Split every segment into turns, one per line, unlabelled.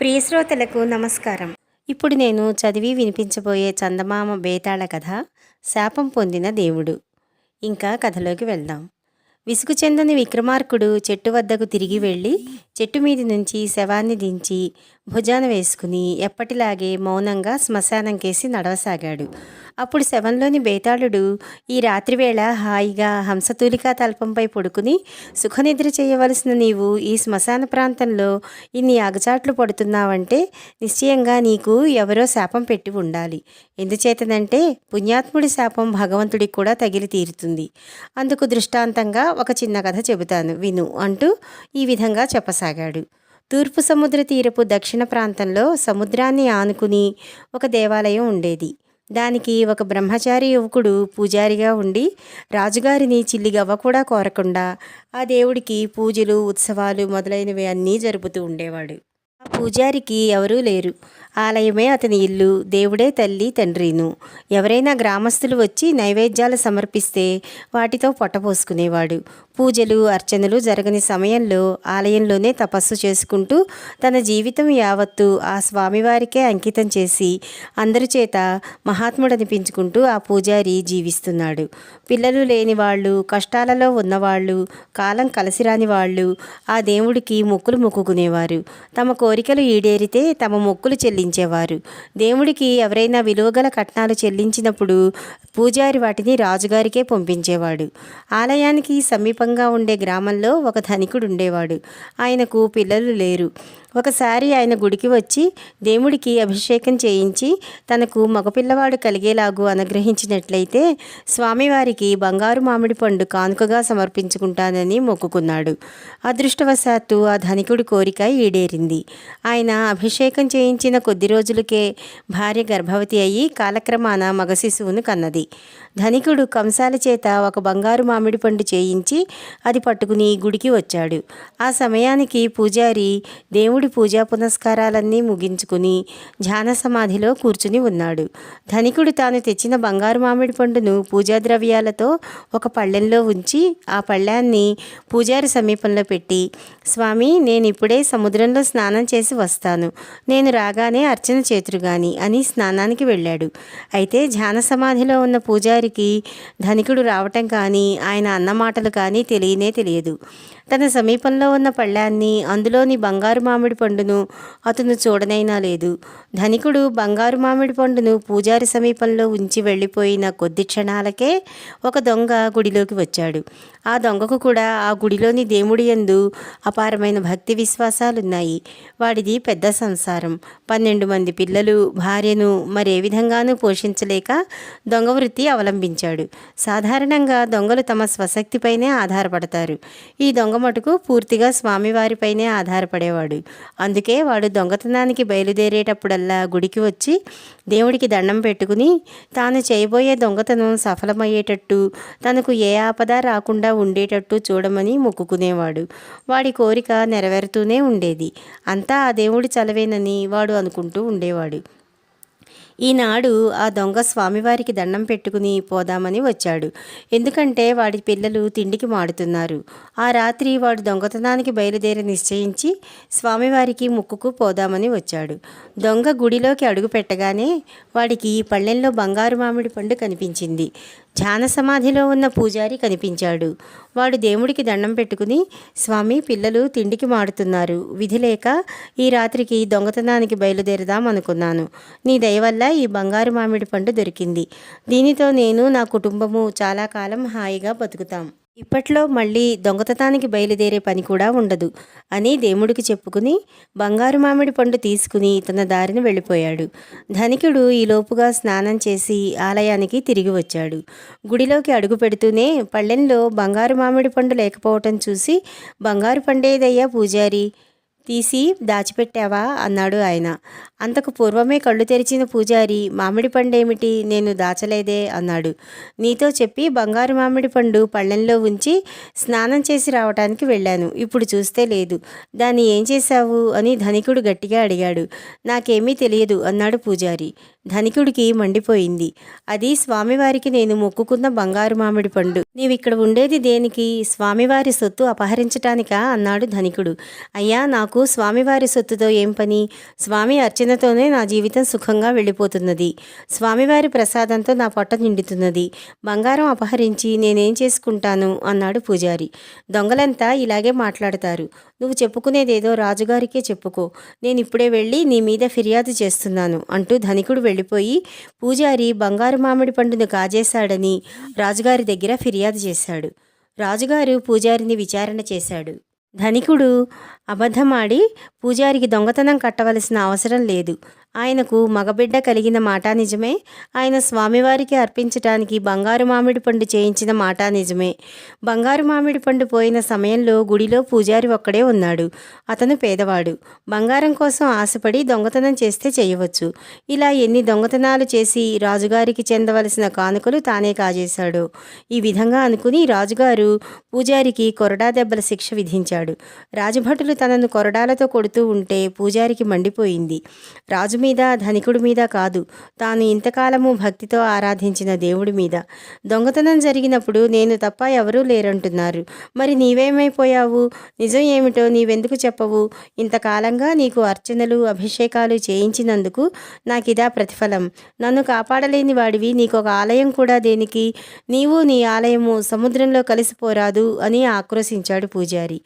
ప్రియ శ్రోతలకు నమస్కారం. ఇప్పుడు నేను చదివి వినిపించబోయే చందమామ బేతాళ కథ శాపం పొందిన దేవుడు. ఇంకా కథలోకి వెళ్దాం. విసుగు చెందని విక్రమార్కుడు చెట్టు వద్దకు తిరిగి వెళ్ళి చెట్టు మీది నుంచి శవాన్ని దించి భుజాన వేసుకుని ఎప్పటిలాగే మౌనంగా శ్మశానం కేసి నడవసాగాడు. అప్పుడు శవంలోని బేతాళుడు ఈ రాత్రివేళ హాయిగా హంసతూలికా తల్పంపై పడుకుని సుఖనిద్ర చేయవలసిన నీవు ఈ శ్మశాన ప్రాంతంలో ఇన్ని అగచాట్లు పడుతున్నావంటే నిశ్చయంగా నీకు ఎవరో శాపం పెట్టి ఉండాలి. ఎందుచేతనంటే పుణ్యాత్ముడి శాపం భగవంతుడికి కూడా తగిలి తీరుతుంది. అందుకు దృష్టాంతంగా ఒక చిన్న కథ చెబుతాను. విను అంటూ ఈ విధంగా చెప్పసాగాడు. తూర్పు సముద్ర తీరపు దక్షిణ ప్రాంతంలో సముద్రాన్ని ఆనుకుని ఒక దేవాలయం ఉండేది. దానికి ఒక బ్రహ్మచారి యువకుడు పూజారిగా ఉండి రాజుగారిని చిల్లిగవ్వ కూడా కోరకుండా ఆ దేవుడికి పూజలు ఉత్సవాలు మొదలైనవి అన్నీ జరుపుతూ ఉండేవాడు. ఆ పూజారికి ఎవరూ లేరు. ఆలయమే అతని ఇల్లు. దేవుడే తల్లి తండ్రిను. ఎవరైనా గ్రామస్తులు వచ్చి నైవేద్యాలు సమర్పిస్తే వాటితో పొట్టపోసుకునేవాడు పూజలు అర్చనలు జరగని సమయంలో ఆలయంలోనే తపస్సు చేసుకుంటూ తన జీవితం యావత్తు ఆ స్వామివారికే అంకితం చేసి అందరి చేత మహాత్ముడనిపించుకుంటూ ఆ పూజారి జీవిస్తున్నాడు. పిల్లలు లేని వాళ్ళు కష్టాలలో ఉన్నవాళ్ళు కాలం కలిసిరాని వాళ్ళు ఆ దేవుడికి మొక్కులు మొక్కుకునేవారు. తమ కోరికలు ఈడేరితే తమ మొక్కులు చెల్లి చెల్లించేవారు. దేవుడికి ఎవరైనా విలువగల కట్నాలు చెల్లించినప్పుడు పూజారి వాటిని రాజుగారికే పంపించేవాడు. ఆలయానికి సమీపంగా ఉండే గ్రామంలో ఒక ధనికుడు ఉండేవాడు ఆయనకు పిల్లలు లేరు. ఒకసారి ఆయన గుడికి వచ్చి దేవుడికి అభిషేకం చేయించి తనకు మగపిల్లవాడు కలిగేలాగు అనుగ్రహించినట్లయితే స్వామివారికి బంగారు మామిడి పండు కానుకగా సమర్పించుకుంటానని మొక్కుకున్నాడు. అదృష్టవశాత్తు ఆ ధనికుడి కోరిక ఈడేరింది. ఆయన అభిషేకం చేయించిన కొద్ది రోజులకే భార్య గర్భవతి అయ్యి కాలక్రమాన మగ శిశువును కన్నది. ధనికుడు కంసాల చేత ఒక బంగారు మామిడి పండు చేయించి అది పట్టుకుని గుడికి వచ్చాడు. ఆ సమయానికి పూజారి దేవుడి పూజా పునస్కారాలన్నీ ముగించుకుని ధ్యాన సమాధిలో కూర్చుని ఉన్నాడు. ధనికుడు తాను తెచ్చిన బంగారు మామిడి పండును పూజా ద్రవ్యాలతో ఒక పళ్ళెంలో ఉంచి ఆ పళ్ళాన్ని పూజారి సమీపంలో పెట్టి స్వామి నేను ఇప్పుడే సముద్రంలో స్నానం చేసి వస్తాను. నేను రాగానే అర్చన చేతురు గాని అని స్నానానికి వెళ్ళాడు. అయితే ధ్యాన సమాధిలో ఉన్న పూజారికి ధనికుడు రావటం కానీ ఆయన అన్నమాటలు కానీ తెలియనే తెలియదు. తన సమీపంలో ఉన్న పళ్ళాన్ని అందులోని బంగారు మామిడి పండును అతను చూడనైనా లేదు. ధనికుడు బంగారు మామిడి పండును పూజారి సమీపంలో ఉంచి వెళ్ళిపోయిన కొద్ది క్షణాలకే ఒక దొంగ గుడిలోకి వచ్చాడు. ఆ దొంగకు కూడా ఆ గుడిలోని దేవుడి యందు అపారమైన భక్తి విశ్వాసాలున్నాయి. వాడిది పెద్ద సంసారం. పన్నెండు మంది పిల్లలు భార్యను మరే విధంగానూ పోషించలేక దొంగ వృత్తి అవలంబించాడు. సాధారణంగా దొంగలు తమ స్వశక్తిపైనే ఆధారపడతారు. ఈ దొంగ మటుకు పూర్తిగా స్వామివారిపైనే ఆధారపడేవాడు. అందుకే వాడు దొంగతనానికి బయలుదేరేటప్పుడల్లా గుడికి వచ్చి దేవుడికి దండం పెట్టుకుని తాను చేయబోయే దొంగతనం సఫలమయ్యేటట్టు తనకు ఏ ఆపద రాకుండా ఉండేటట్టు చూడమని మొక్కుకునేవాడు. వాడి కోరిక నెరవేరుతూనే ఉండేది. అంతా ఆ దేవుడి చలవేనని వాడు అనుకుంటూ ఉండేవాడు. ఈనాడు ఆ దొంగ స్వామివారికి దండం పెట్టుకుని పోదామని వచ్చాడు. ఎందుకంటే వాడి పిల్లలు తిండికి మాడుతున్నారు. ఆ రాత్రి వాడు దొంగతనానికి బయలుదేరి నిశ్చయించి స్వామివారికి ముక్కుకు పోదామని వచ్చాడు. దొంగ గుడిలోకి అడుగు పెట్టగానే వాడికి పళ్ళెంలో బంగారు మామిడి పండు కనిపించింది. ధ్యాన సమాధిలో ఉన్న పూజారి కనిపించాడు. వాడు దేవుడికి దండం పెట్టుకుని స్వామి పిల్లలు తిండికి మాడుతున్నారు. విధి లేక ఈ రాత్రికి దొంగతనానికి బయలుదేరదాం అనుకున్నాను. నీ దయవల్ల ఈ బంగారు మామిడి పండు దొరికింది. దీనితో నేను నా కుటుంబము చాలా కాలం హాయిగా బతుకుతాం. ఇప్పట్లో మళ్ళీ దొంగతనానికి బయలుదేరే పని కూడా ఉండదు అని దేవుడికి చెప్పుకుని బంగారు మామిడి పండు తీసుకుని తన దారిని వెళ్ళిపోయాడు. ధనికుడు ఈలోపుగా స్నానం చేసి ఆలయానికి తిరిగి వచ్చాడు. గుడిలోకి అడుగు పెడుతూనే పళ్ళెంలో బంగారు మామిడి పండు లేకపోవటం చూసి బంగారు పండేదయ్యా పూజారి! తీసి దాచిపెట్టావా? అన్నాడు ఆయన. అంతకు పూర్వమే కళ్ళు తెరిచిన పూజారి మామిడి పండేమిటి? నేను దాచలేదే అన్నాడు. నీతో చెప్పి బంగారు మామిడి పండు పళ్ళెంలో ఉంచి స్నానం చేసి రావటానికి వెళ్ళాను. ఇప్పుడు చూస్తే లేదు. దాన్ని ఏం చేశావు? అని ధనికుడు గట్టిగా అడిగాడు. నాకేమీ తెలియదు అన్నాడు పూజారి. ధనికుడికి మండిపోయింది. అది స్వామివారికి నేను మొక్కుకున్న బంగారు మామిడి పండు. నీవిక్కడ ఉండేది దేనికి? స్వామివారి సొత్తు అపహరించటానికా? అన్నాడు ధనికుడు. అయ్యా నాకు స్వామివారి సొత్తుతో ఏం పని? స్వామి అర్చనతోనే నా జీవితం సుఖంగా వెళ్ళిపోతున్నది. స్వామివారి ప్రసాదంతో నా పొట్ట నిండుతున్నది. బంగారం అపహరించి నేనేం చేసుకుంటాను? అన్నాడు పూజారి. దొంగలంతా ఇలాగే మాట్లాడతారు. నువ్వు చెప్పుకునేదేదో రాజుగారికే చెప్పుకో. నేను ఇప్పుడే వెళ్ళి నీ మీద ఫిర్యాదు చేస్తున్నాను అంటూ ధనికుడు వెళ్ళిపోయి పూజారి బంగారు మామిడి పండును కాజేశాడని రాజుగారి దగ్గర ఫిర్యాదు చేశాడు. రాజుగారు పూజారిని విచారణ చేశాడు. ధనికుడు అబద్ధమాడి పూజారికి దొంగతనం కట్టవలసిన అవసరం లేదు. ఆయనకు మగబిడ్డ కలిగిన మాట నిజమే. ఆయన స్వామివారికి అర్పించటానికి బంగారు మామిడి పండు చేయించిన మాట నిజమే. బంగారు మామిడి పండు పోయిన సమయంలో గుడిలో పూజారి ఒక్కడే ఉన్నాడు. అతను పేదవాడు. బంగారం కోసం ఆశపడి దొంగతనం చేస్తే చేయవచ్చు. ఇలా ఎన్ని దొంగతనాలు చేసి రాజుగారికి చెందవలసిన కానుకలు తానే కాజేశాడు. ఈ విధంగా అనుకుని రాజుగారు పూజారికి కొరడా దెబ్బల శిక్ష విధించాడు. రాజభటులు తనను కొరడాలతో కొడుతూ ఉంటే పూజారికి మండిపోయింది. రాజు మీద ధనికుడి మీద కాదు. తాను ఇంతకాలము భక్తితో ఆరాధించిన దేవుడి మీద. దొంగతనం జరిగినప్పుడు నేను తప్ప ఎవరూ లేరంటున్నారు. మరి నీవేమైపోయావు? నిజం ఏమిటో నీవెందుకు చెప్పవు? ఇంతకాలంగా నీకు అర్చనలు అభిషేకాలు చేయించినందుకు నాకిదా ప్రతిఫలం. నన్ను కాపాడలేని వాడివి నీకు ఒక ఆలయం కూడా దేనికి? నీవు నీ ఆలయము సముద్రంలో కలిసిపోరాదు అని ఆక్రోశించాడు పూజారి.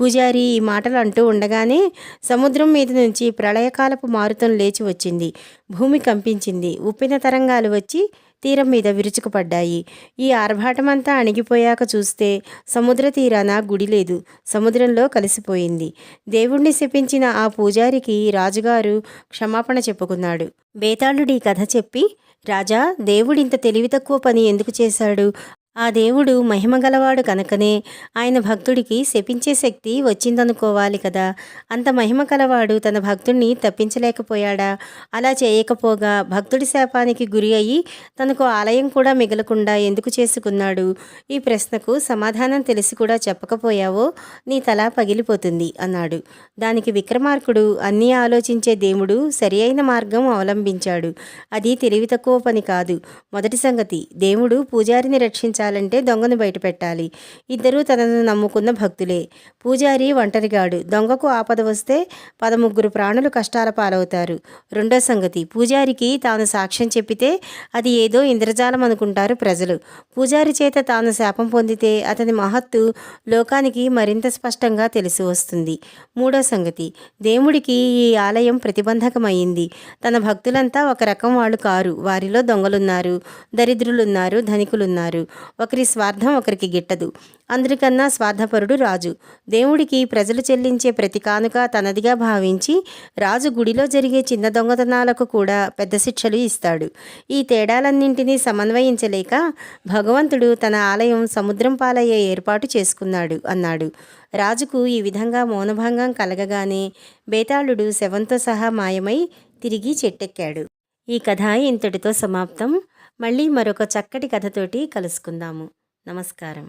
పూజారి ఈ మాటలు అంటూ ఉండగానే సముద్రం మీద నుంచి ప్రళయకాలపు మారుతం లేచి వచ్చింది. భూమి కంపించింది. ఉప్పిన తరంగాలు వచ్చి తీరం మీద విరుచుకుపడ్డాయి. ఈ ఆర్భాటమంతా అణిగిపోయాక చూస్తే సముద్ర తీరాన గుడి లేదు. సముద్రంలో కలిసిపోయింది. దేవుణ్ణి శపించిన ఆ పూజారికి రాజుగారు క్షమాపణ చెప్పుకున్నాడు. బేతాళుడి కథ చెప్పి రాజా దేవుడింత తెలివి తక్కువ పని ఎందుకు చేశాడు? ఆ దేవుడు మహిమగలవాడు కనుకనే ఆయన భక్తుడికి శపించే శక్తి వచ్చిందనుకోవాలి కదా. అంత మహిమ కలవాడు తన భక్తుడిని తప్పించలేకపోయాడా? అలా చేయకపోగా భక్తుడి శాపానికి గురి అయ్యి తనకు ఆలయం కూడా మిగలకుండా ఎందుకు చేసుకున్నాడు? ఈ ప్రశ్నకు సమాధానం తెలిసి కూడా చెప్పకపోయావో నీ తల పగిలిపోతుంది అన్నాడు. దానికి విక్రమార్కుడు అన్నీ ఆలోచించే దేవుడు సరి అయిన మార్గం అవలంబించాడు. అది తెలివి తక్కువ పని కాదు. మొదటి సంగతి దేవుడు పూజారిని పెట్టాలంటే దొంగను బయట పెట్టాలి. ఇద్దరూ తనను నమ్ముకున్న భక్తులే. పూజారి ఒంటరిగాడు. దొంగకు ఆపద వస్తే పదముగ్గురు ప్రాణులు కష్టాల పాలవుతారు. రెండో సంగతి. పూజారికి తాను సాక్ష్యం చెప్పితే అది ఏదో ఇంద్రజాలం అనుకుంటారు ప్రజలు. పూజారి చేత తాను శాపం పొందితే అతని మహత్తు లోకానికి మరింత స్పష్టంగా తెలిసి వస్తుంది. మూడో సంగతి. దేవుడికి ఈ ఆలయం ప్రతిబంధకమైంది. తన భక్తులంతా ఒక రకం వాళ్ళు కారు. వారిలో దొంగలున్నారు. దరిద్రులున్నారు. ధనికులున్నారు. ఒకరి స్వార్థం ఒకరికి గిట్టదు. అందరికన్నా స్వార్థపరుడు రాజు. దేవుడికి ప్రజలు చెల్లించే ప్రతి కానుక తనదిగా భావించి రాజు గుడిలో జరిగే చిన్న దొంగతనాలకు కూడా పెద్ద శిక్షలు ఇస్తాడు. ఈ తేడాలన్నింటినీ సమన్వయించలేక భగవంతుడు తన ఆలయం సముద్రం పాలయ్యే ఏర్పాటు చేసుకున్నాడు అన్నాడు. రాజుకు ఈ విధంగా మౌనభంగం కలగగానే బేతాళుడు శవంతో సహా మాయమై తిరిగి చెట్టెక్కాడు. ఈ కథ ఇంతటితో సమాప్తం. మళ్ళీ మరొక చక్కటి కథతోటి కలుసుకుందాము. నమస్కారం.